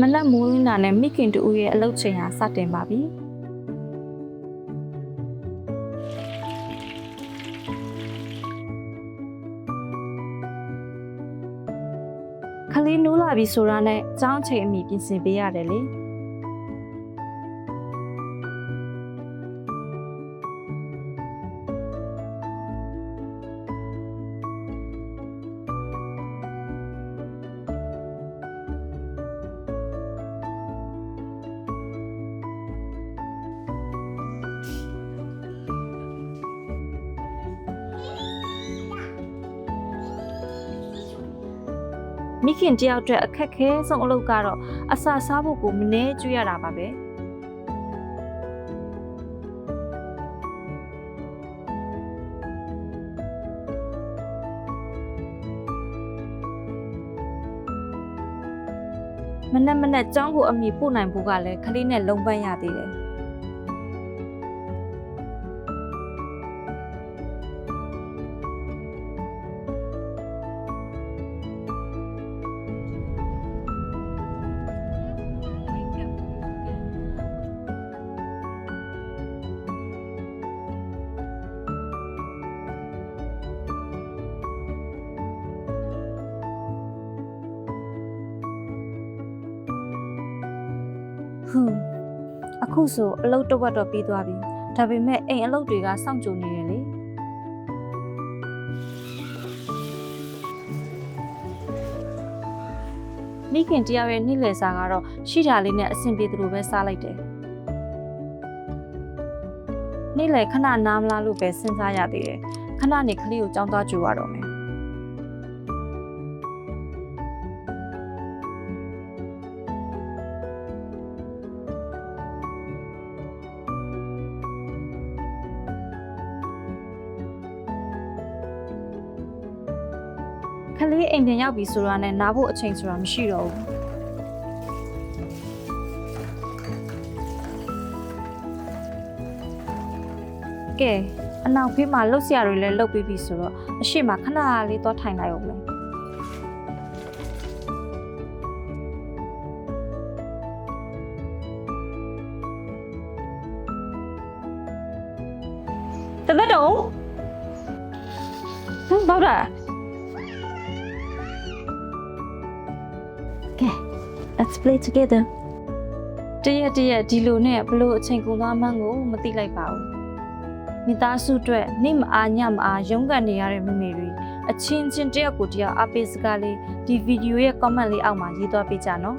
မနက်မိုးလင်းတာနဲ့မိခင်တူရဲ့အလုပ်ချိန်ဟာစတင်ပါပြီခလေးနိုးလာပြီဆိုတာနဲ့အကြောင်းအချိန်အမိပြင်ဆင်ပေးရတယ်လေ မိခင်တယောက်အတွက်အခက်ခဲဆုံးအလုပ်ကတော့အစာစားဖို့ကိုမနှဲကျွေးရတာပါပဲမနက်မနက်ကြောင်းကိုအမိပို့နိုင်ဖို့ကလည်းခလေးနဲ့လုံပန်းရသေးတယ် ဟွန်းအခုဆိုအလုပ်တစ်ဝက်တော့ပြီးသွားပြီဒါပေမဲ့အိမ်အလုပ်တွေကစောင့်ကြိုနေတယ်လေမိခင်တယောက်ရဲ့နေ့လည်စာကတော့ရှိတာလေးနဲ့အဆင်ပြေသလိုပဲစားလိုက်တယ်နေ့လည်ခဏနားမလားလို့ပဲစဉ်းစားရသေးတယ်ခဏနေကလေးကိုကြောင်းသွားကြိုရတော့မယ် ခလေးအိမ်ပြန်ရောက်ပြီဆိုတာနဲ့နားဖို့အချိန်ဆိုတာမရှိတော့ဘူးကဲအနောက်ဖေးမှာလှုပ်ရှားတွေလည်းလှုပ်ပြီးပြီဆိုတော့အရှိမခဏလေးသွားထိုင်လိုက်အောင်မယ်တသက်တုံးဟမ်ဘောက်တာ Let's play together တရက်တရက်ဒီလိုနဲ့ဘလို့အချိန်ကုန်သွားမှန်းကိုမသိလိုက်ပါဘူးမိသားစုအတွက်နေမအားညမအားရုန်းကန်နေရတဲ့မိမေတွေအချင်းချင်းတယောက်ကိုတယောက်အပေးစကားလေးဒီဗီဒီယိုရဲ့ comment လေးအောက်မှာရေးသွားပေးကြနော်